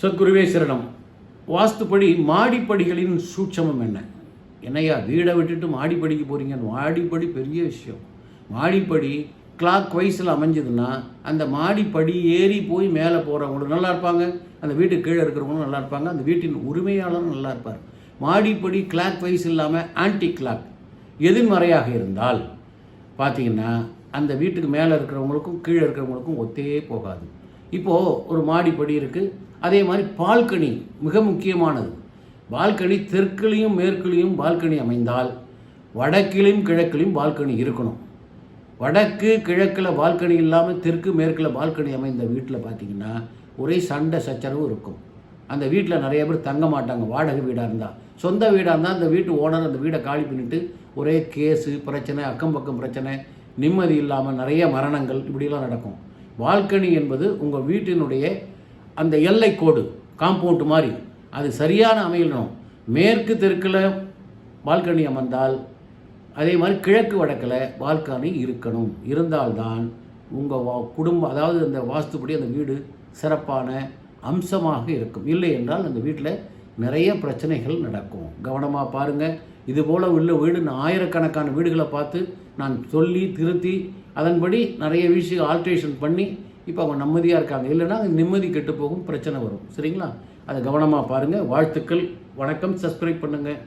சத்குருவே சரணம். வாஸ்துப்படி மாடிப்படிகளின் சூட்சமம் என்ன? என்னையா வீடை விட்டுட்டு மாடிப்படிக்கு போகிறீங்க மாடிப்படி பெரிய விஷயம். மாடிப்படி கிளாக் வைஸில் அமைஞ்சதுன்னா அந்த மாடிப்படி ஏறி போய் மேலே போகிறவங்களும் நல்லா இருப்பாங்க. அந்த வீட்டுக்கு கீழே இருக்கிறவங்களும் நல்லா இருப்பாங்க. அந்த வீட்டின் உரிமையாளரும் நல்லா இருப்பார். மாடிப்படி கிளாக் வைஸ் இல்லாமல் ஆன்டி கிளாக் எதிர்மறையாக இருந்தால் பார்த்தீங்கன்னா அந்த வீட்டுக்கு மேலே இருக்கிறவங்களுக்கும் கீழே இருக்கிறவங்களுக்கும் ஒத்தே போகாது. இப்போது ஒரு மாடிப்படி இருக்குது அதே மாதிரி பால்கனி மிக முக்கியமானது. பால்கனி தெற்குலையும் மேற்குலையும் பால்கனி அமைந்தால் வடக்கிலையும் கிழக்கிலையும் பால்கனி இருக்கணும். வடக்கு கிழக்கில் பால்கனி இல்லாமல் தெற்கு மேற்கில் பால்கனி அமைந்த வீட்டில் பார்த்தீங்கன்னா ஒரே சண்டை சச்சரவு இருக்கும். அந்த வீட்டில் நிறைய பேர் தங்க மாட்டாங்க வாடகை வீடாக இருந்தால் சொந்த வீடாக இருந்தால் அந்த வீட்டு ஓனர் அந்த வீடை காலி பண்ணிட்டு ஒரே கேஸு பிரச்சனை அக்கம் பக்கம் பிரச்சனை நிம்மதி இல்லாமல் நிறைய மரணங்கள் இப்படிலாம் நடக்கும். பால்கனி என்பது உங்கள் வீட்டினுடைய அந்த எல்லை கோடு காம்பவுண்ட் மாதிரி அது சரியான அமையணும் மேற்கு தெற்கில் பால்கனி அமர்ந்தால் அதே மாதிரி கிழக்கு வடக்கில் பால்கனி இருக்கணும். இருந்தால்தான் உங்கள் வா குடும்பம் அதாவது அந்த வாஸ்துப்படி அந்த வீடு சிறப்பான அம்சமாக இருக்கும். இல்லை என்றால் அந்த வீட்டில் நிறைய பிரச்சனைகள் நடக்கும். கவனமாக பாருங்கள் இது போல் உள்ள வீடு நான் ஆயிரக்கணக்கான வீடுகளை பார்த்து நான் சொல்லி திருத்தி அதன்படி நிறைய விஷயம் ஆல்ட்ரேஷன் பண்ணி இப்போ அவங்க நிம்மதியாக இருக்காங்க. இல்லைன்னா நிம்மதி கெட்டு போகும் பிரச்சனை வரும். சரிங்களா? அதை கவனமாக பாருங்கள் வாழ்த்துக்கள் வணக்கம். சப்ஸ்கிரைப் பண்ணுங்கள்